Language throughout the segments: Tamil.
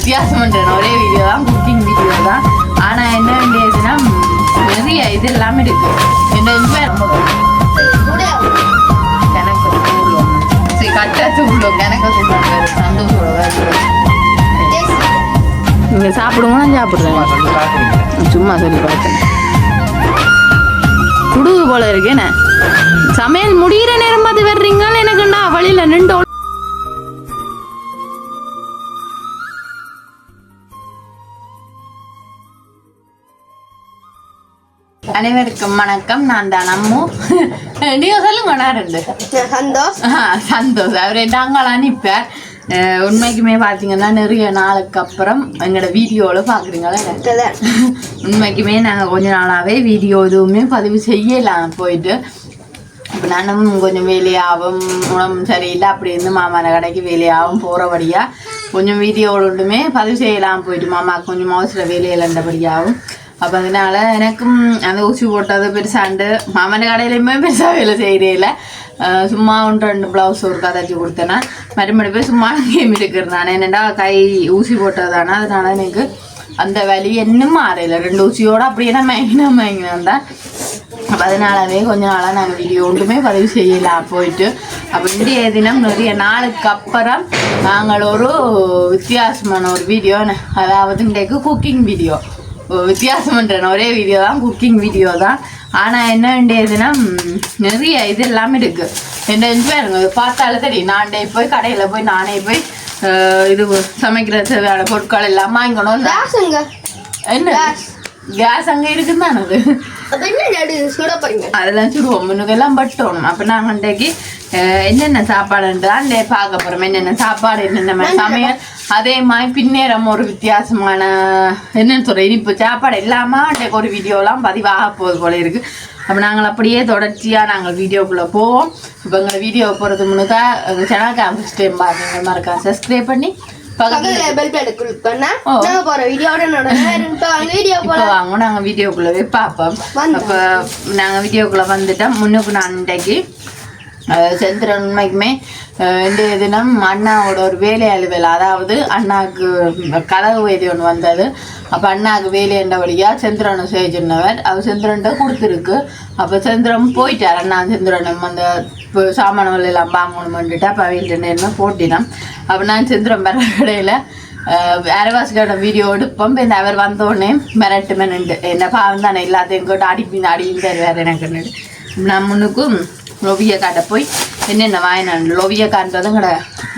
வித்தியாசம் பண்ணுறேன் ஒரே வீடியோ தான் குக்கிங் வீடியோ தான். ஆனால் என்ன வேண்டியதுன்னா நிறைய இது எல்லாமே இருக்கு. என்ன கணக்கு தூளும் சரி கட்டா தூளும் கணக்கு தூளும் சந்தோஷம் நீங்கள் சாப்பிடுவோம் நான் சாப்பிடுறேன்? சும்மா சொல்லி பார்த்தேன் குடுவு போல இருக்கேனே சமையல் முடிகிற நேரம் பார்த்து வர்றீங்கன்னு எனக்குண்டா வழியில் நின்று அனைவருக்கும் வணக்கம். நான் தான் அம்மு. நீங்க சொல்லுங்க ரெண்டு. சந்தோஷ். சந்தோஷ். அவர் நாங்களாம் நிற்பார் உண்மைக்குமே பார்த்தீங்கன்னா நிறைய நாளுக்கு அப்புறம் எங்களோட வீடியோவில் பார்க்குறீங்களா. உண்மைக்குமே நாங்கள் கொஞ்ச நாளாகவே வீடியோ எதுவுமே பதிவு செய்யலாம் போயிட்டு. இப்போ நானும் கொஞ்சம் வேலையாகவும் உடம்பு சரியில்லை. அப்படி இருந்து மாமான கடைக்கு வேலையாகவும் போகிறபடியாக கொஞ்சம் வீடியோடுமே பதிவு செய்யலாம் போயிட்டு. மாமா கொஞ்சம் அவசர வேலையில் இருந்தபடியாகவும் அப்போ அதனால எனக்கும் அந்த ஊசி போட்டது பெருசாண்டு மாமன் கடையிலையுமே பெருசாக வேலை செய்கிறேல சும்மா ஒன்று ரெண்டு ப்ளவுஸ் ஒரு கதைச்சி கொடுத்தேன்னா மறுபடி போய் சும்மா கேம் இருக்கிறது நான் என்னடா கை ஊசி போட்டதானா அதனால எனக்கு அந்த வலி இன்னும் மாறையில ரெண்டு ஊசியோட அப்படியே நான் மயங்கினா மயங்கினா தான் அப்போ அதனாலவே கொஞ்ச நாளாக நாங்கள் வீடியோ ஒன்றுமே பதிவு செய்யலாம் போயிட்டு அப்போ இன்றைய தினம் நிறைய நாளுக்கு அப்புறம் நாங்கள் ஒரு வித்தியாசமான ஒரு வீடியோ அதாவது இன்றைக்கு குக்கிங் வீடியோ வித்தியாசம்ன்றேன் ஒரே வீடியோ தான் குக்கிங் வீடியோ தான். ஆனால் என்ன வேண்டியதுன்னா நிறைய இது எல்லாமே இருக்கு. என்ன பாருங்க இது பார்த்தாலே தெரியும். நானே போய் கடையில் போய் நானே போய் இது சமைக்கிற தேவையான பொருட்கள் எல்லாம் வாங்கணும் என்ன? கேஸ் அங்கே இருக்குன்னு தானே அது அதெல்லாம் சுடுவோம் முன்னுக்கெல்லாம் பட்டோணும் அப்போ நாங்கள் அன்றைக்கு என்னென்ன சாப்பாடுன்றா அந்த பார்க்க போகிறோம் என்னென்ன சாப்பாடு என்னென்ன சமையல் அதே மாதிரி பின்னேறம் ஒரு வித்தியாசமான என்னன்னு சொல்ற இனிப்பு சாப்பாடு இல்லாமல் அன்றைக்கு ஒரு வீடியோலாம் பதிவாக போகுது போல இருக்குது அப்போ நாங்கள் அப்படியே தொடர்ச்சியாக நாங்கள் வீடியோக்குள்ளே போவோம் இப்போ எங்களை வீடியோ போகிறது முன்னுக்கா எங்கள் சேனலுக்கு ஃபஸ்ட் டைம் பாருங்க மறக்கா சப்ஸ்கிரைப் பண்ணி பக்கத்தில் பெல் பண்ணா ஓ. நாங்க போற வீடியோட வீடியோ இப்போ போல வாங்க நாங்கள் வீடியோக்குள்ளவே பார்ப்போம். அப்போ நாங்கள் வீடியோக்குள்ளே வந்துட்டோம் முன்னுக்கு நான் இன்றைக்கு செந்திரன் உண்மைக்குமே இந்த தினம் அண்ணாவோட ஒரு வேலை அலுவல் அதாவது அண்ணாவுக்கு கதவு வேதி ஒன்று வந்தது. அப்போ அண்ணாவுக்கு வேலை என்றபடியாக சந்திரனை செய்ய அவர் சந்திரன்ட்ட கொடுத்துருக்கு. அப்போ சந்திரன் போயிட்டார். அண்ணா சந்திரனும் அந்த இப்போ சாமான்கள் எல்லாம் வாங்கணுமென்ட்டு அப்போ வீட்டு நேரம் போட்டினோம் அப்போ நான் சந்திரன் வர கடையில் அரவாசியோட வீடியோ எடுப்போம். இந்த அவர் வந்தோடனே மிரட்டு நின்று என்ன பாவம் தானே எல்லாத்தையும் கூட அடிப்பி அடியும் தருவார் எனக்கு நான் முன்னுக்கும் லொவிய காட்ட போய் என்னென்ன வாங்கினான் லொவிய காட்டுறதும் கடை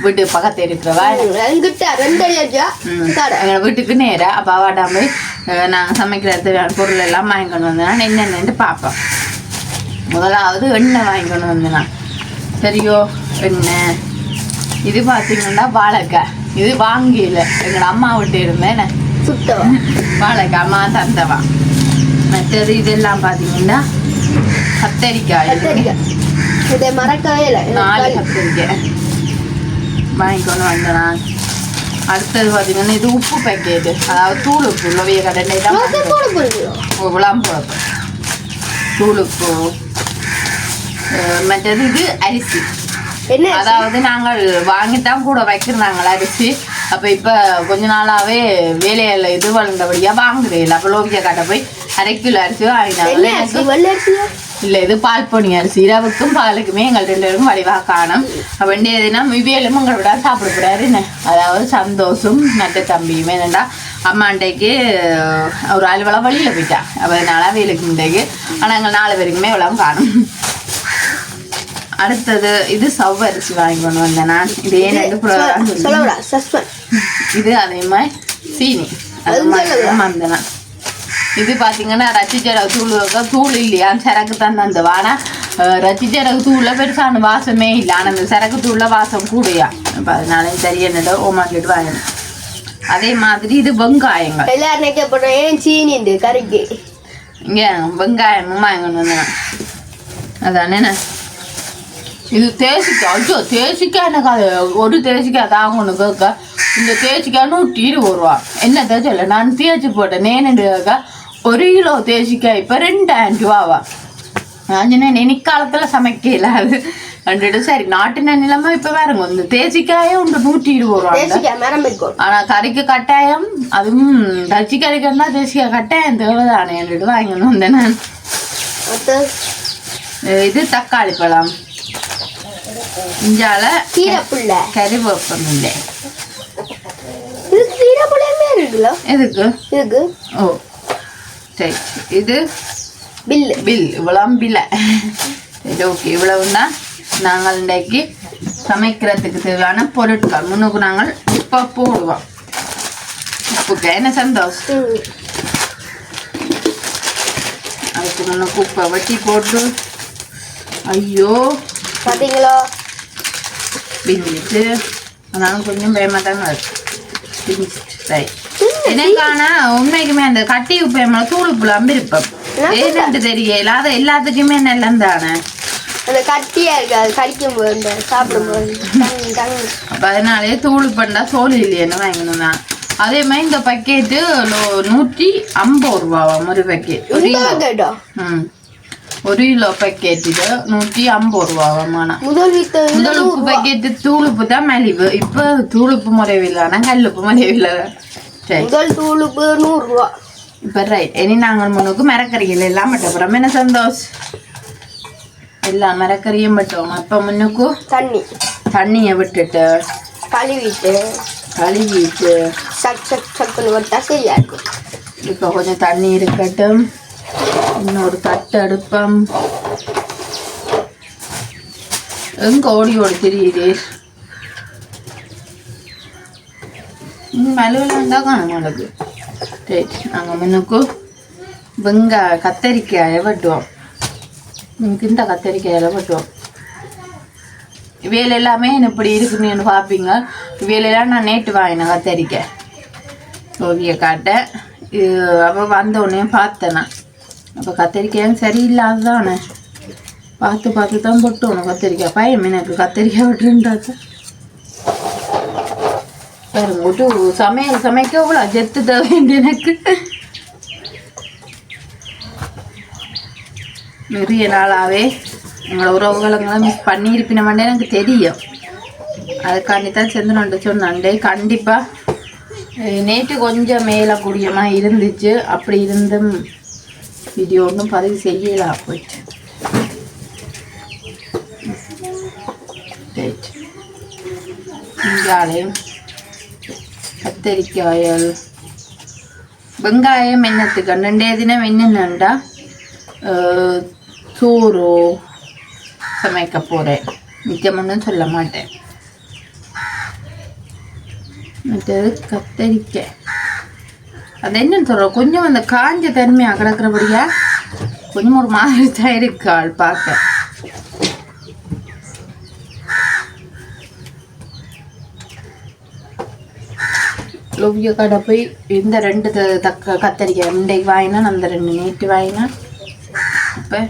வீட்டு பக்கத்தில் இருக்கிற வாய். என்கிட்ட ரெண்டு ஐயா கடை எங்கள் வீட்டுக்கு நேராக அப்போ அவாட்டா போய் நாங்கள் சமைக்கிற பொருள் எல்லாம் வாங்கிக்கொண்டு வந்தேன். என்னென்னு பார்ப்போம். முதலாவது எண்ணெய் வாங்கிக்கொண்டு வந்தேன். சரியோ எண்ணெய். இது பார்த்தீங்கன்னா வாழைக்காய். இது வாங்கியில. எங்களோட அம்மா விட்டு இருந்தேன் சுத்தவா வாழைக்காய் அம்மா தந்தவா. மற்றது இதெல்லாம் பார்த்தீங்கன்னா கத்தரிக்காய். கத்தரிக்காய். இதை மறக்கவே இல்லை. நாலு கத்தரிக்காய் வாங்கிக்கொண்டு வந்தேன் நான் அடுத்தது பார்த்தீங்கன்னா இது உப்பு பேக்கெட்டு அதாவது தூள் உப்பு லொவிய கடலை தான் தோசை போட போறீங்க விளாம் போடுறது தூள் உப்பு. மற்றது இது அரிசி. என்ன அதாவது நாங்கள் வாங்கித்தான் கூட வைக்கிறாங்க அரிசி. அப்போ இப்போ கொஞ்ச நாளாவே வேலையில இது வளர்ந்தபடியாக வாங்குறேன். அப்போ லோபியா காட்ட போய் அரை கிலோ அரிசியா இல்லை இது பால் பொன்னி அரிசி. இரவுக்கும் பாலுக்குமே எங்கள் ரெண்டு பேருக்கும் வடிவாக காணும். அப்போ வேண்டிய தினம் இவையிலும் எங்களை விட சாப்பிட என்ன? அதாவது சந்தோஷம் நட்ட தம்பியும். என்னடா அம்மாண்டைக்கு ஒரு அலுவலகம் வழியில் போயிட்டா. அப்போ அதனால வேலைக்கு முண்டைக்கு ஆனால் எங்கள் நாலு பேருக்குமே இவ்வளவு காணும். அடுத்தது இது சவ் அரிசி வாங்கி கொண்டு வந்தேன் நான். இது ஏன் இது அதே மாதிரி சீனி. அது மாதிரி. வந்தேன் இது பார்த்தீங்கன்னா ரச்சிச்சரகு தூள் தூள் இல்லையா? சரக்கு தான் தந்தவா ஆனால் ரச்சிச்சரகு தூளில் பெருசான வாசமே இல்லை. ஆனால் அந்த சரக்கு தூளில் வாசம் கூடையா? அப்போ அதனால சரி என்னடோ ஓமாக்கிட்டு வாங்கினேன். அதே மாதிரி இது வெங்காயங்கள். எல்லாரும் நினைக்க போறோம் ஏன் சீனி இந்த கறிக்கு. இங்கே வெங்காயமும் வந்தேன். அதானே? இது தேசிக்காய் ஐயோ தேசிக்காய் எனக்கு அது ஒரு தேசிக்காய் தாங்கணும் கேட்க. இந்த தேசிக்காய் நூற்றி இருபது ரூபா. என்ன தேய்ச்சல நான் தேய்ச்சி போட்டேன். நேனு கேட்க? ஒரு கிலோ தேசிக்காய் இப்போ ரெண்டாயிரம் ரூபாவா சொன்னேன் இனிக்காலத்தில் சமைக்கல அது ரெண்டு சரி நாட்டு நிலைமை இப்ப பாருங்க இந்த தேசிக்காயே உண்டு நூற்றி இருபது ரூபா தேசிக்காய் மரம் வைக்கும் ஆனா கறிக்கு கட்டாயம் அதுவும் தச்சி கறிக்கன்னா தேசிக்காய் கட்டாயம் தேவைதானே ரெண்டு வாங்கணும் வந்தேன் நான் இது தக்காளி பழம் இஞ்சால கீரைப்புள்ள கறிவேப்பம் இல்லை இது கீரைப்புள்ளையுமே இருக்குல்ல எதுக்கு இருக்கு ஓ சரி இது பில்லு பில் இவ்வளோ பில்லை சரி ஓகே இவ்வளவுன்னா நாங்கள் இன்றைக்கு சமைக்கிறதுக்கு தேவையான பொருட்கள். முன்னுக்கு நாங்கள் உப்பை போடுவோம். உப்புக்கு என்ன சந்தோஷம் ம். அதுக்கு முன்னுக்கு உப்பை வட்டி போட்டு. ஐயோ. பாத்தீங்களா? பிஞ்சிட்டு ஆனாலும் கொஞ்சம் பயமாக தாங்க இருக்கு பிஞ்சிட்டு சரி. எனக்கான? உண்மைக்குமே அந்த கட்டி உப்பு மேலே தூள் உப்புல விருப்பம் ஏன்னு தெரியல அது எல்லாத்துக்குமே நல்லம் தானே? அந்த கட்டியா இருக்கு அது கடிக்கும் போது சாப்பிடும் போது அப்போ அதனாலே தூள் பண்ணா சோறு இல்லையேன்னு வாங்கணும் நான் அதே மாதிரி இந்த பக்கெட்டு நூற்றி ஐம்பது ரூபாவாம் ஒரு பக்கெட் ஒரு கிலோ ம். ஒரு கிலோ பக்கெட் இது நூற்றி ஐம்பது ரூபாவாம் ஆனால் முதல் உப்பு பக்கெட்டு தூள் உப்பு தான் மலிவு. இப்போ தூள் உப்பு முறையில்லை ஆனால் கல் உப்பு முறையில்லை சரி முதல் தூளுக்கு நூறு ரூபா. இப்போ ரைட் இனி நாங்கள் முன்னுக்கு மரக்கறிகள் எல்லாம் மட்டும் என்ன சந்தோஷ்? எல்லாம் மரக்கறியும் மட்டும் அப்போ முன்னுக்கு தண்ணி. தண்ணியை விட்டுட்டு கழுவிட்டு கழுவிட்டு சக் சக் சக்குன்னு வட்டா சரியா இருக்கும் இப்போ கொஞ்சம் தண்ணி இருக்கட்டும். இன்னொரு தட்டு அடுப்பம். எங்க ஓடி ஓடி தெரியுது? மலுவில் இருந்தால் காணும் உங்களுக்கு சரி நாங்கள் முன்னுக்கு வெங்காய கத்தரிக்காயை வெட்டுவோம் எனக்கு இந்த கத்தரிக்காயில் வெட்டுவோம் வேலை எல்லாமே இப்படி இருக்குன்னு பார்ப்பீங்க வேலையெல்லாம் நான் நேற்று வாங்கினேன் கத்தரிக்காய் ஓவிய காட்டேன் இது அப்போ வந்த உடனே பார்த்தேன் நான் அப்போ கத்திரிக்காயும் சரியில்லாததானே பார்த்து பார்த்து தான் பொட்டணும் கத்திரிக்காய் பையன் எனக்கு கத்திரிக்காய் விட்டுருந்தாச்சு பாருங்க சமையல் சமைக்க அவ்வளோ ஜெத்து தேவைண்டு எனக்கு? நிறைய நாளாகவே எங்களோட உறவுகளங்களை மிஸ் பண்ணியிருப்பினமாண்டே எனக்கு தெரியும். அதுக்காண்டி தான் செந்துனோண்டு சொன்னாண்டே கண்டிப்பாக நேற்று கொஞ்சம் மேலே கூடியமாக இருந்துச்சு. அப்படி இருந்தும் வீடியோ ஒன்றும் பதிவு செய்யலாம் போயிட்டு. ரைட் வெங்காயம் கத்தரிக்காயல். வெங்காயம் என்னத்துக்கு? ரெண்டே தினம் என்னென்னண்டா? சோறு சமைக்க போகிறேன் ஒன்றும் சொல்ல மாட்டேன். மற்றது கத்தரிக்காய். அது என்னன்னு சொல்கிறோம் கொஞ்சம் அந்த காஞ்ச தன்மையாக கிடக்கிறபடியா? கொஞ்சம் ஒரு மாதிரி தான் இருக்கு ஆள் பார்க்க. லோவிய கடை போய் இந்த ரெண்டு த- தக்க கத்தரிக்காய் இன்றைக்கு வாங்கினா அந்த ரெண்டு நேற்று வாங்கினா அப்போ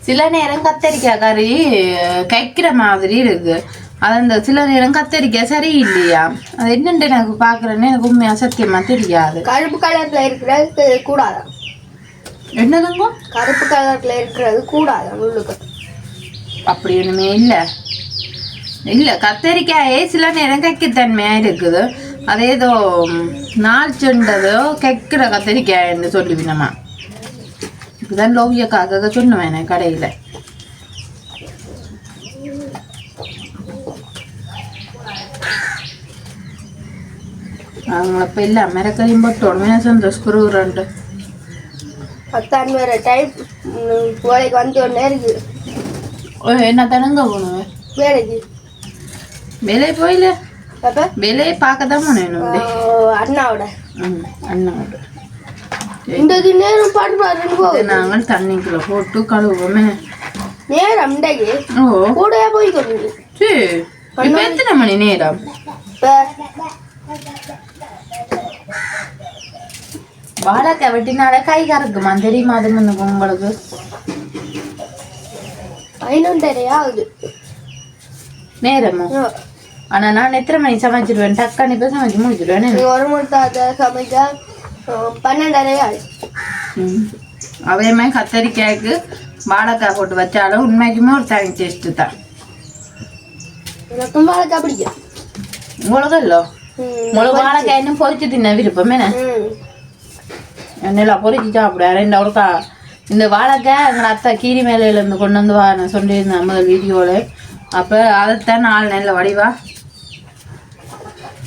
சில நேரம் கத்தரிக்காய் கறி கைக்கிற மாதிரி இருக்கு. அது அந்த சில நேரம் கத்தரிக்காய் சரியில்லையா? அது என்னன்ட்டு எனக்கு பார்க்குறேன்னு எனக்கு உண்மையாக சத்தியமாக தெரியாது. கருப்பு கலர்ல இருக்கிறது கூடாதான் என்னதுங்க? கருப்பு கலர்ல இருக்கிறது கூடாதான் உள்ளுக்கு? அப்படி ஒன்றுமே இல்லை. இல்லை கத்தரிக்காயே சில நேரம் கைக்குத்தன்மையாக இருக்குது. அது ஏதோ நாள் செண்டதோ கைக்கிற கத்தரிக்காய்ன்னு சொல்லுவினமா இப்போதான் லோவியக்காக சொன்னேன் நான் கடையில். அவங்களப்போ இல்லை அமெரிக்கையும் போட்டோம் என்ன சந்தோஷ் குருகுறன்ட்டு டைம் கோழைக்கு வந்து ஒன்னே இருக்குது என்ன தனங்க போகணும் வேலைக்கு. வேலையை போயில? வேலையை பார்க்க தான் போனேன் அண்ணாவோட. அண்ணாவோட. இந்த நேரம் பாட்டு போகுது நாங்கள் தண்ணிக்குள்ள போட்டு கழுவுவோமே. நேரம் ஓ. கூடவே போய் சரி. இப்போ எத்தனை மணி நேரம்? வாழைக்காய் வெட்டினால கை கறக்குமா தெரியுமா அது உங்களுக்கு? பதினொன்றரை ஆகுது நேரமா. ஆனா நான் எத்தனை மணி சமைச்சிருவேன்? டக்கானு இப்போ சமைச்சு முடிச்சிருவேன் ஒரு தாத்த சமைச்சா பன்னெண்டரை ஆகும் ம். அவையுமே கத்தரிக்காய்க்கு வாழைக்காய் போட்டு வச்சாலும் உண்மைக்குமே ஒரு தனி டேஸ்ட்டு தான். எனக்கும் வாழைக்காய் பிடிக்கும். உங்களுக்கு இல்லை உங்களுக்கு வாழைக்காய் இன்னும் பொரிச்சு தின்ன விருப்பம் என்ன? பொரிச்சு சாப்பிட. ரெண்டு அவளுக்கா இந்த வாழைக்காய் எங்கள் அத்தை கீரி மேலையிலேருந்து கொண்டு வந்து வா நான் சொல்லியிருந்தேன் முதல் வீடியோவில் அப்போ அதைத்தான் நாலு நல்ல வடிவா.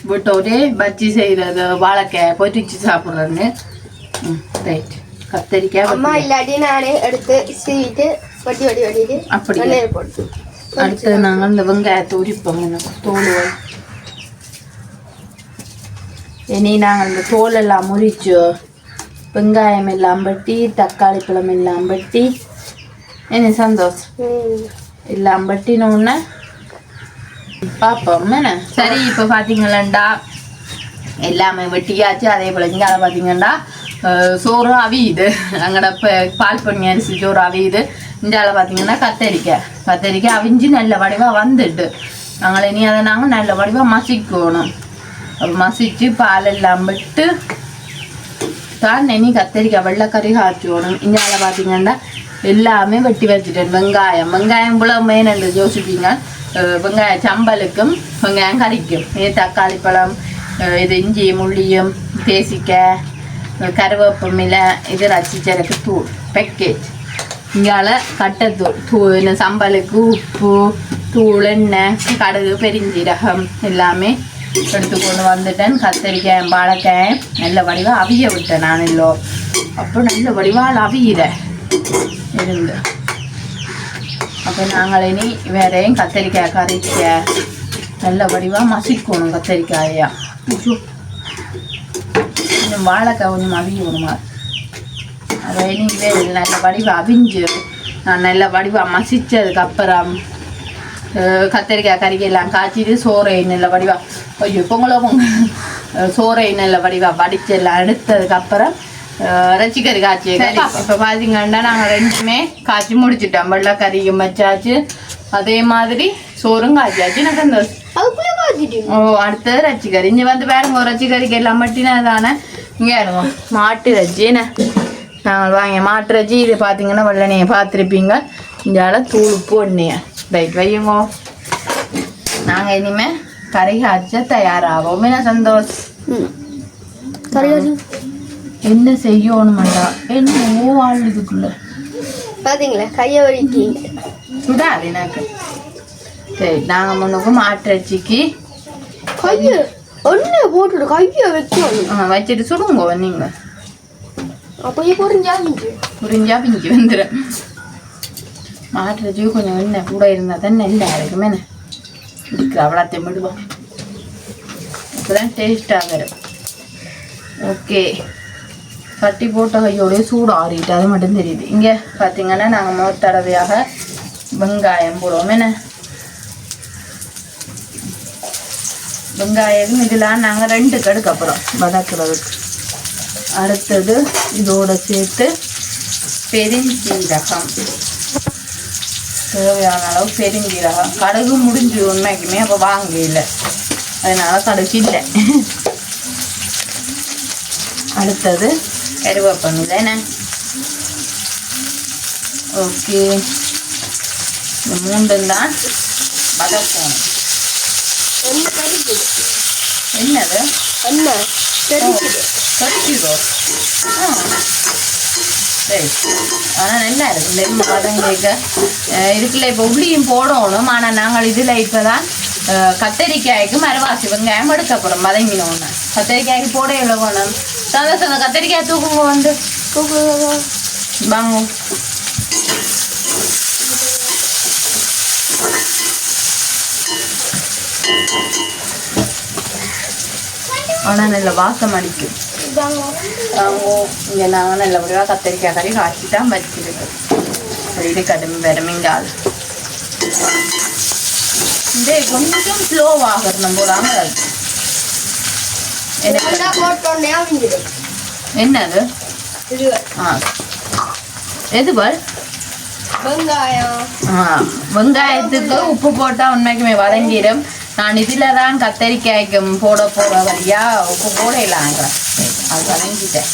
விட்டோடே பஜ்ஜி செய்கிறது வாழைக்காய் பொரிச்சு சாப்பிட்றேன்னு. ம் ரைட் கத்தரிக்காய் அம்மா இல்லாட்டி நானே எடுத்து சீவிட்டு வட்டி வட்டி வட்டிட்டு அப்படியா? எண்ணெயில் போட்டு அடுத்து நாங்கள் இந்த வெங்காயத்தை உரிப்போம். எனக்கு தோல் இனி நாங்கள் இந்த தோல் எல்லாம் முறிச்சு வெங்காயம் எல்லாம் வெட்டி தக்காளி பழம் எல்லாம் வெட்டி. என்ன சந்தோஷம் ம். எல்லாம் வெட்டினோடனே பார்ப்போம் என்ன? சரி இப்போ பார்த்தீங்களா எல்லாமே வெட்டியாச்சு அதே போல் இங்கே பார்த்தீங்கன்னா அஹ், சோறு அவியுது. அங்கட ப- பால் பண்ணி அரிசி சோறு அவியுது. இந்தியாவில் பார்த்தீங்கன்னா கத்தரிக்காய் கத்தரிக்காய் அவிஞ்சு நல்ல வடிவாக வந்துட்டு. நாங்கள் இனி அதை நாங்கள் நல்ல வடிவாக மசிக்கணும். மசித்து பால் எல்லாம் விட்டு தான் இனி கத்தரிக்காய் காய்ச்சி காய்ச்சணும் இந்தியாவில் பார்த்தீங்கன்னா எல்லாமே வெட்டி வச்சுட்டேன் வெங்காயம் வெங்காயம் போல மெயின் என்று யோசிப்பீங்க அஹ் வெங்காய சம்பலுக்கும் வெங்காயம் கறிக்கும் இது தக்காளி பழம் இது இஞ்சி முள்ளியும் தேசிக்காய் அஹ் கருவேப்பமிலை இது ரசிச்சரக்கு தூள் பேக்கேஜ் இங்கால கட்டத்தூள் தூ இந்த சம்பலுக்கு உப்பு தூள் எண்ணெய் கடுகு பெருஞ்சீரகம் எல்லாமே எடுத்து கொண்டு வந்துட்டேன். கத்தரிக்காய் வாழைக்காய் நல்ல வடிவாக அவிய விட்டேன் நான் இல்லோ அப்போ நல்ல வடிவால் அவியிற இருந்து. அப்போ நாங்கள் இனி வேறையும் கத்தரிக்காய் கறிக்க நல்ல வடிவாக மசிக்கணும் கத்தரிக்காயா. இன்னும் வாழைக்காய் கொஞ்சம் அவியணுமா அதை இனிவே நல்ல வடிவாக அவிஞ்சு நான் நல்ல வடிவாக மசிச்சதுக்கப்புறம் அஹ், கத்தரிக்காய் கறிக்கெல்லாம் காய்ச்சிட்டு சோறை நல்ல வடிவா. ஐயோ பொங்கலோ சோறை நல்ல வடிவா வடிச்செல்லாம் எடுத்ததுக்கப்புறம் ரச்சிக்கறி காய்ச்சி கறி இப்போ பார்த்தீங்கன்னா நாங்கள் ரெண்டுமே காய்ச்சி முடிச்சிட்டோம் வெள்ளைக்கறியும் வச்சாச்சு அதே மாதிரி சோறும் காய்ச்சாச்சு எனக்கு அந்த ஓ அடுத்தது ரச்சிக்கறி இங்கே வந்து பாருங்க ரச்சிக்கறிக்கு எல்லாம் மட்டினா தானே இங்கே இருவோம் மாட்டு ரச்சி நாங்கள் வாங்க மாட்டு ரச்சி இது பார்த்தீங்கன்னா வெள்ளனையை பார்த்துருப்பீங்க இந்தால தூள் உப்பு எண்ணெயை ரைட் வையுங்கோ நாங்கள் இனிமே கறி காய்ச்ச தயாராகும் என்ன சந்தோஷ் என்ன செய்யணுமாண்டா என்ன வாழ் இதுக்குள்ள பார்த்தீங்களா கையை வலிட்டீங்க சுடாது எனக்கு சரி நாங்கள் முன்னுக்கு மாட்டு ரச்சிக்கு கையை ஒன்று போட்டுட்டு கையை வைக்கணும் வச்சுட்டு சுடுங்கோ நீங்கள் அப்படியே புரிஞ்சாச்சு புரிஞ்சா பிஞ்சு வந்துடும் மாட்டுறது கொஞ்சம் எண்ணெய் கூட இருந்தால் தான் நெல்லா இருக்குமே இதுக்கு அவ்வளோத்தையும் விடுவோம் இப்போதான் டேஸ்ட்டாக வரும் ஓகே கட்டி போட்ட கையோடய சூடு ஆறிட்டு அது மட்டும் தெரியுது. இங்கே பார்த்தீங்கன்னா நாங்கள் முதல் தடவையாக வெங்காயம் போடுவோம். என்ன? வெங்காயம் இதெல்லாம் நாங்கள் ரெண்டு கடுக்கு அப்புறம் வதக்குறதுக்கு அடுத்தது இதோட சேர்த்து பெருஞ்சீரகம். தேவையான அளவு பெருஞ்சீரகம் கடுகு முடிஞ்சு உண்மைக்குமே அப்போ வாங்க இல்லை. அதனால கடுகு இல்லை. அடுத்தது கருவேப்பமில்லை என்ன? ஓகே. இந்த மூன்றும் தான் வதக்கணும். என்னது? என்ன? தெரிக்குது கடிக்குதோ ஆ. சரி. ஆனால் நல்லா இருக்கு. நெல் பதம் கேட்க இதுக்குள்ள இப்போ உள்ளியும் போடணும். ஆனால் நாங்கள் இதில் இப்போ தான் கத்தரிக்காய்க்கு மரவாசி. வெங்காயம் எடுக்க போகிறோம் வதங்கினோன்னு. கத்தரிக்காய்க்கு போட எவ்வளோ வேணும்? சந்தோஷம் சொந்த கத்தரிக்காய் தூக்குங்க வந்து. தூக்குங்க வாங்க. ஆனால் நல்ல வாசம் அடிக்கும். இங்கே நாங்கள் நல்லபடியாக கத்திரிக்காய் கறி காய்ச்சி தான் வச்சிருக்கு இது கடும் வெறுமிங்கால் இதே கொஞ்சம். எனக்கு- போட்டோன்னே அவிஞ்சிடும் என்னது? எது பால் வெங்காயம். ஆ. வெங்காயத்துக்கு உப்பு போட்டால் உண்மைக்குமே வதங்கிடும். நான் இதில் தான் கத்தரிக்காய்க்கு போட போகிற வழியா உப்பு போடலாங்கிறேன் அது வதங்கிட்டேன்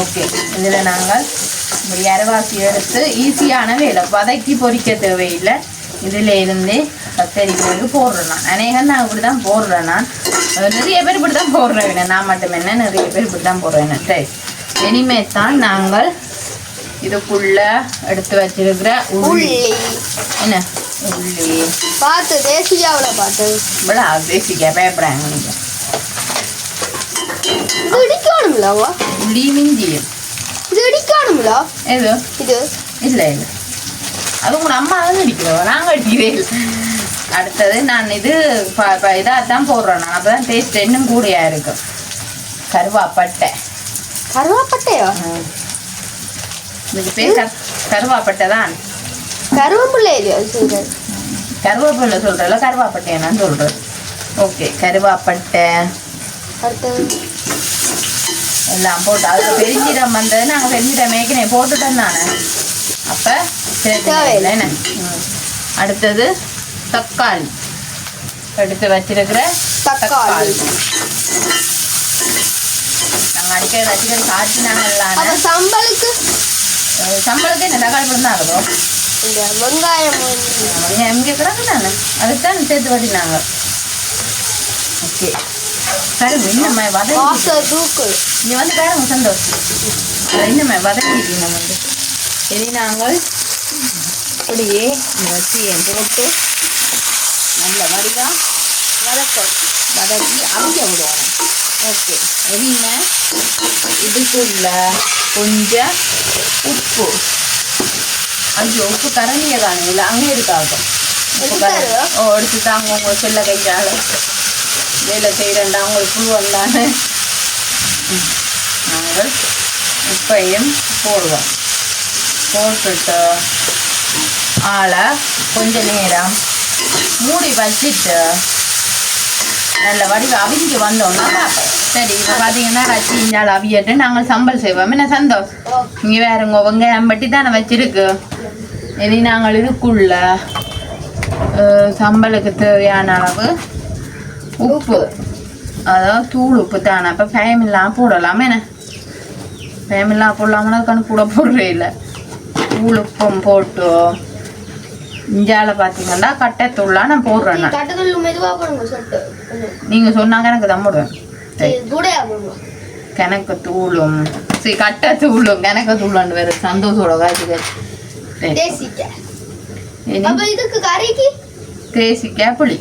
ஓகே இதில் நாங்கள் இப்படி அரைவாசி எடுத்து ஈஸியான வேலை. வதக்கி பொரிக்க தேவையில்லை. இதில் இருந்தே கத்தரிக்கிறது போடுறேன் நான். அநேகம் நான் இப்படி தான் போடுறேன் நான். நிறைய பேர் இப்படி தான் போடுறேன் நான் மட்டும் என்ன நிறைய பேர் இப்படி தான் போடுறேன் ரைட் இனிமே தான் நாங்கள் இதுக்குள்ள எடுத்து வச்சிருக்கிற உள்ளி என்ன? உள்ளி பார்த்து தேசியாவில் பார்த்து. இவ்வளோ பேசிக்க பயப்படுறாங்க நீங்கள் இது இடிக்கணும்லவா உள்ளி மிஞ்சியும் இது இடிக்கணும்ல ஏதோ இது இல்லை இல்லை அது உங்களோட அம்மா தான் அடிக்கிறோம் நாங்கள் அடிக்கிறே அடுத்தது நான் இது இதாக தான் போடுறேன் நான் அப்போ தான் டேஸ்ட் இன்னும் கூடையா இருக்கும் கருவாப்பட்டை கருவாப்பட்டையா. இதுக்கு பேர் கர் கருவாப்பட்டை தான் கருவேப்பிள்ளை கருவேப்பிலை சொல்கிறல கருவாப்பட்டை நான் சொல்கிறேன் ஓகே கருவாப்பட்டை அடுத்தது எல்லாம் போட்டு அதுக்கு பெருஞ்சீரம் வந்தது நாங்கள் பெருஞ்சீரம் மேய்க்கினே போட்டுட்டோம் தானே அப்போ தேவையில்லை. என்ன. அடுத்தது தக்காளி. எடுத்து வச்சிருக்கிற தக்காளி. நாங்கள் அடிக்கடி காய்ச்சினாங்கல்ல அப்போ சம்பளுக்கு சம்பளத்துக்கு என்ன தக்காளி தான் இருக்கும் இந்த வெங்காயம் வந்து எங்கே கிடக்கு தானே அதுதான் சேர்த்து வட்டினாங்க ஓகே. சரி இன்னும் வதங்கி வாச தூக்கு இங்க வந்து பாருங்க சந்தோஷம் இன்னும் வதக்கிட்டீங்க வந்து. இனி நாங்கள் அப்படியே இந்த வச்சு போட்டு நல்ல வடிவா வதக்க வதக்கி அவிக்க விடுவோம். ஓகே என்ன? இதுக்குள்ள கொஞ்சம் உப்பு. ஐயோ உப்பு கரண்டிய காணுங்களா அங்கே இருக்காகும் உப்பு கரண்டி எடுத்தாரா? ஓ எடுத்துட்டாங்க உங்க செல்ல வேலை செய்கிறேன்டா அவங்களுக்கு புழு வந்தானே நாங்கள் உப்பையும் போடுவோம். போட்டுட்டு ஆளை கொஞ்ச நேரம் மூடி வச்சுட்டு நல்ல வடிவ அவிஞ்சு வந்தோம்னா பார்ப்போம். சரி இப்போ பார்த்தீங்கன்னா ரச்சி இஞ்சால் அவியட்டு நாங்கள் சம்பல் செய்வோம். என்ன சந்தோஷம் இங்கே வேறுங்க வெங்காயம் பட்டி தானே வச்சிருக்கு. இனி நாங்கள் இதுக்குள்ள சம்பளுக்கு தேவையான அளவு உப்பு. அதாவது தூள் உப்பு தானே அப்போ ஃபேமிலாம் போடலாம் என்ன? ஃபேமிலாம் போடலாம்னா அதுக்கான கூட போடுறே இல்லை. தூள் உப்பும் போட்டு இஞ்சால பார்த்தீங்கன்னா கட்டைத்தூள்லாம் நான் போடுறேன் நான். சொட்டு. நீங்கள் சொன்னாங்க எனக்கு தான் போடுவேன். கணக்கு தூளும். சரி கட்டை தூளும் கணக்கு தூளான்னு வேறு சந்தோஷோட காய்ச்சி தேசிக்க கறிக்கு? தேசிக்காய் புளி.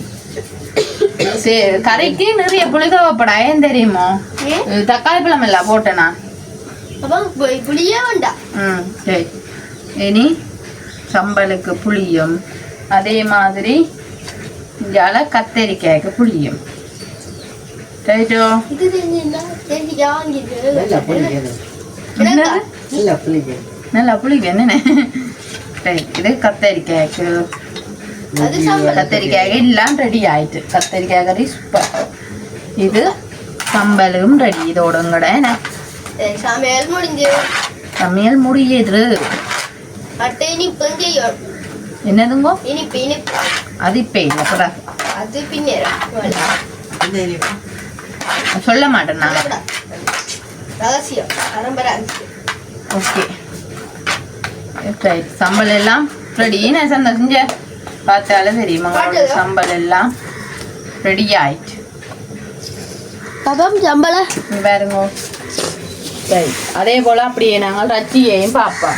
கறிக்கு நிறைய புளி தேவைப்படா ஏன் தெரியுமோ? தக்காளி பழம் இல்லை போட்டேனா? புளியே வேண்டாம். ம் சரி. இனி சம்பலுக்கு புளியும். அதே மாதிரி இங்கால கத்தரிக்காய்க்கு புளியும். ரைட்டோ? நல்லா புளிக்கு என்னென்ன? சரி இது கத்தரிக்காய்க்கு. கத்தரிக்காய் எல்லாம் ரெடி ஆயிட்டு கத்தரிக்காய் கறி சூப்பர் இது சம்பலும் ரெடி இதோட உங்களோட என்ன சமையல் முடிஞ்சு சமையல் முடியுது என்னதுங்கோ இனிப்பு இனிப்பு அது இப்போ இல்லை கூட அது பின்னேரம். சொல்ல மாட்டேன் நான் ரகசியம் பரம்பரை ஓகே சம்பல் எல்லாம் ரெடி நான் சந்த செஞ்ச பார்த்தாலே தெரியுமா பார்த்ததா? சம்பல் எல்லாம் ரெடி ஆயிட்டு சம்பள பாருங்க சரி அதே போல அப்படியே நாங்கள் ரச்சியையும் பார்ப்போம்.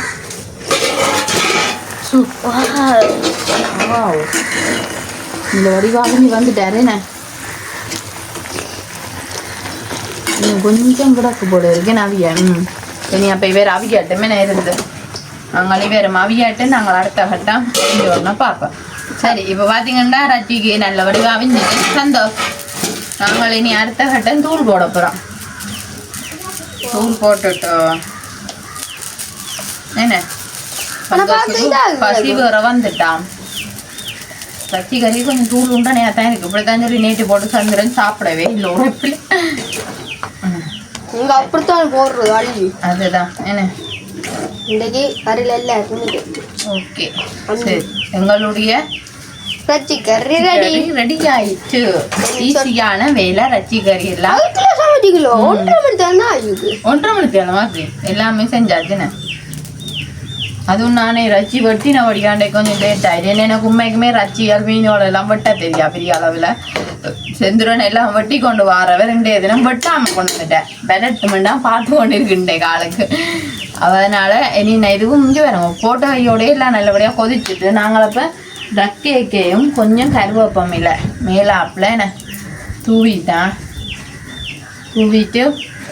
இந்த வடிவாக வந்துட்டாரு என்ன இன்னும் கொஞ்சம் கிடக்கு போல இருக்கு நான் அவிய ம் இனி அப்போ வேறு அவியாட்டமே நான் இருந்து நாங்கள் வேறு அவியாட்டு நாங்கள் அடுத்த கட்டம் இங்கே ஒன்றா பார்ப்போம் சரி இப்போ பார்த்தீங்கன்னா ரச்சிக்கு நல்ல வடிவாக அவிஞ்சிட்டு சந்தோஷம் நாங்கள் இனி அடுத்த கட்டம் தூள் போட போகிறோம் தூள் போட்டுட்டோம் என்ன. பசி வேற வந்துட்டான். சச்சி கறி கொஞ்சம் தூள் உண்டனே தான் இருக்கு. இப்படி தான் சொல்லி நேற்று போட்டு சந்திரன் சாப்பிடவே இல்லை உழைப்பில் இங்க அப்படித்தான் போடுறது அள்ளி. அதுதான். என்ன? இன்றைக்கு கறியில் எல்லாம் ஓகே. சரி. எங்களுடைய ரச்சி கறி ரெடி ரெடி ஆயிடுச்சு ஈஸியான வேலை ரச்சி கறி எல்லாம். வீட்டில் அஞ்சு கிலோ ஒன்றரை மணி தான் ஆகுது ஒன்றரை மணி தேவை எல்லாமே செஞ்சாச்சுன்னு. அதுவும் நானே ரச்சி வெட்டி நான் வடிகாண்டே கொஞ்சம் லேட் ஆயிடுச்சு எனக்கு உண்மைக்குமே ரச்சிகள் மீனோட எல்லாம் வெட்ட தெரியா? பெரிய அளவில். செந்துரன் எல்லாம் வெட்டி கொண்டு வரவ ரெண்டே தினம் வெட்டாம கொண்டு வந்துட்டேன். பெனட்டு மண்டாம் பார்த்து கொண்டு இருக்குண்டே காலுக்கு. அதனால இனி நான் இதுவும் இங்கே வரோம் போட்டோ கையோடய எல்லாம் நல்லபடியாக கொதிச்சுட்டு நாங்கள் அப்போ ரக்கேக்கையும் கொஞ்சம் கருவேப்பம் இல்லை மேலாப்பில் என்ன? தூவிட்டான் தூவிட்டு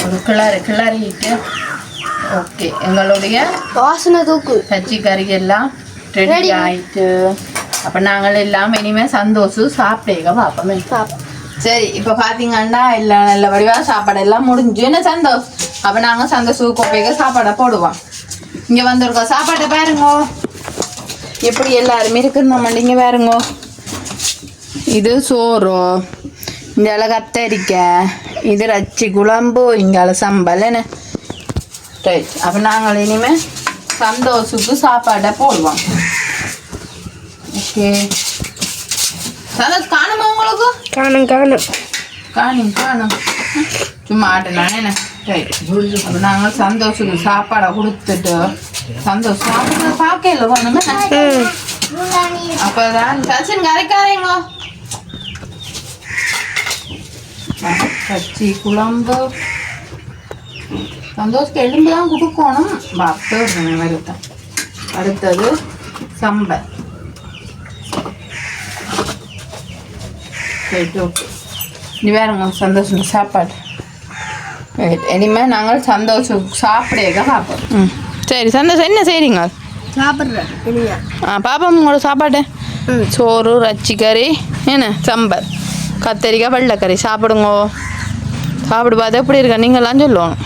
ஒரு கிளறு கிளறிட்டு. ஓகே. எங்களுடைய வாசனை தூக்கு. கச்சி கறி எல்லாம் ரெடி. ஆயிட்டு. அப்போ நாங்கள் எல்லாம் இனிமேல் சந்தோஷம் சாப்பிட்டேங்க பார்ப்போமே சரி இப்போ பார்த்தீங்கன்னா எல்லாம் நல்ல வடிவாக சாப்பாடு எல்லாம் முடிஞ்சு. என்ன சந்தோஷ்? அப்போ நாங்கள் சந்தோஷம் கோப்பைக்கு சாப்பாடை போடுவோம். இங்கே வந்திருக்கோம். சாப்பாட்டை பாருங்கோ. எப்படி எல்லாருமே இருக்குது நம்ம இங்கே பாருங்கோ இது சோறு. இங்கால கத்தரிக்காய் இது ரச்சி குழம்பு. இங்கால சம்பல் என்ன? ரைட் அப்போ நாங்கள் இனிமேல் சந்தோஷுக்கு சாப்பாடை போடுவோம். ஓகே சந்தோஷ் காணுமா உங்களுக்கு? காணும் காணும். காணும் காணும். சும்மா ஆட்டலாம் என்ன? அப்போ நாங்கள் சந்தோஷுக்கு சாப்பாடை கொடுத்துட்டு சந்தோஷ் சாப்பிட்றத பார்க்கல வேணுமே அப்பதான் சச்சின் கரைக்காரேங்க பச்சி குழம்பு. சந்தோஷ்க்கு எலும்பு தான் கொடுக்கணும். பார்த்து வருத்தம் அடுத்தது சம்பல். ரைட் ஓகே நீ வேறுங்க சந்தோஷம் சாப்பாடு. இனிமேல் நாங்கள் சந்தோஷம் சாப்பிடேக்க பார்ப்போம் ம். சரி சந்தோஷம் என்ன செய்றீங்க? சாப்பிட்றேன் ஆ பாப்பா உங்களோட சாப்பாடு? சோறு ரச்சி கறி என்ன? சம்பல். கத்தரிக்காய் வெள்ளைக்கறி. சாப்பிடுங்கோ. சாப்பிடு பார்த்து எப்படி இருக்கா? நீங்களாம் சொல்லுவோம்.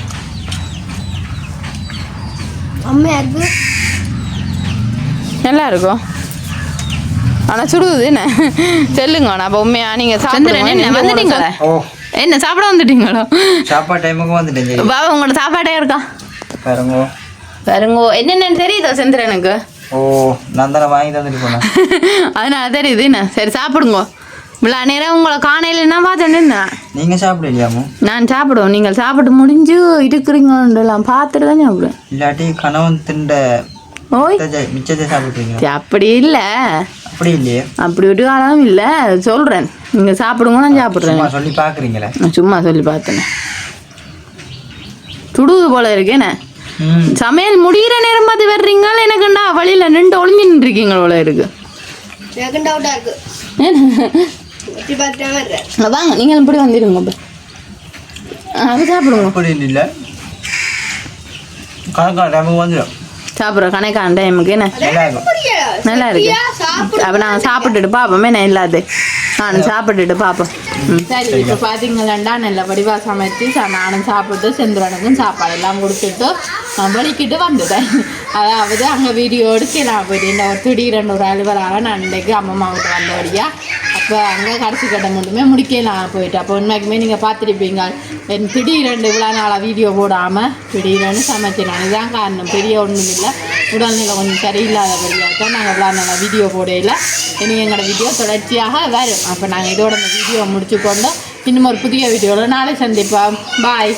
நல்லா இருக்கும் ஆனால் சுடுது என்ன? சொல்லுங்க நான் அப்போ உண்மையா? நீங்கள் சாப்பிடுங்க. என்ன சாப்பிட வந்துட்டீங்களோ? சாப்பாடு டைமுக்கு வந்துட்டேன் பாபா உங்களோட சாப்பாடே இருக்கா? பாருங்க. பாருங்கோ. என்னென்னு தெரியுதோ செந்திரனுக்கு ஓ நான் தானே வாங்கி தந்துட்டு போனேன். அதனால தெரியுது என்ன? சரி சாப்பிடுங்க. இவ்வளோ நேரம் உங்களை காணையிலன்னா பார்த்துட்டு இருந்தேன் நீங்க சாப்பிடலையாமோ நான் சாப்பிடுவோம். நீங்கள் சாப்பிட்டு முடிஞ்சு இருக்கிறீங்கன்றலாம் பார்த்துட்டு தான் சாப்பிடுவேன். இல்லாட்டி கணவன் திண்ட ஓய். மிச்சத்தை- மிச்சத்தை சாப்பிட்றீங்க சரி, அப்படி இல்லை. அப்படி இல்லையே. அப்படி ஒரு காலம் இல்லை. சொல்கிறேன் நீங்கள் சாப்பிடுங்க நான் சாப்பிட்றேன். சும்மா சொல்லி பாக்குறீங்களே? நான் சும்மா சொல்லி பார்த்தேன் சுடுது போல இருக்கேனே சமையல் முடிகிற நேரம் பார்த்து வர்றீங்களா எனக்குண்டா? வழியில் நின்று ஒளிஞ்சு நின்றுருக்கீங்க போல இருக்கு. வாங்க நீங்கள் இப்படி வந்துடுங்க அது சாப்பிடுங்க. அப்படி இல்லை. கணக்கான டைமுக்கு வந்துடும். சாப்பிட்ற கணக்கான டைமுக்கு என்ன? நல்லா இருக்கு. அப்போ நாங்கள் சாப்பிட்டுட்டு பார்ப்போமே நான் இல்லாது. நானும் சாப்பிட்டுட்டு பார்ப்போம் சரி இப்போ பார்த்தீங்களாண்டா நல்ல வடிவா சமைச்சு நானும் சாப்பிட்டு செந்துரனுக்கும் சாப்பாடு எல்லாம் கொடுத்துட்டு நான் வலிக்கிட்டு வந்துட்டேன். அதாவது அங்கே வீடியோ எடுக்க நான் போயிட்டு இந்த ஒரு திடீரென்று ஒரு அலுவலாக நான் இன்றைக்கு அம்மா வீட்டு வந்தபடியா இப்போ அங்கே கடைசி கட்டம் மட்டுமே முடிக்கலாம் போயிட்டு. அப்போ உண்மைக்குமே நீங்கள் பார்த்துருப்பீங்க. என் திடீரெண்டு இவ்வளோ நாளாக வீடியோ போடாமல் திடீரென்னு சமைச்சு நான் காரணம். பெரிய ஒன்றும் இல்லை. உடல்நிலை கொஞ்சம் சரியில்லாதபடியாக தான் நாங்கள் இவ்வளோ நாளாக வீடியோ போடையில் இனி எங்களோட வீடியோ தொடர்ச்சியாக வரும். அப்போ நாங்கள் இதோட வீடியோ வீடியோ முடிச்சுக்கொண்டு இன்னும் ஒரு புதிய வீடியோவில் நாளை சந்திப்போம். பாய்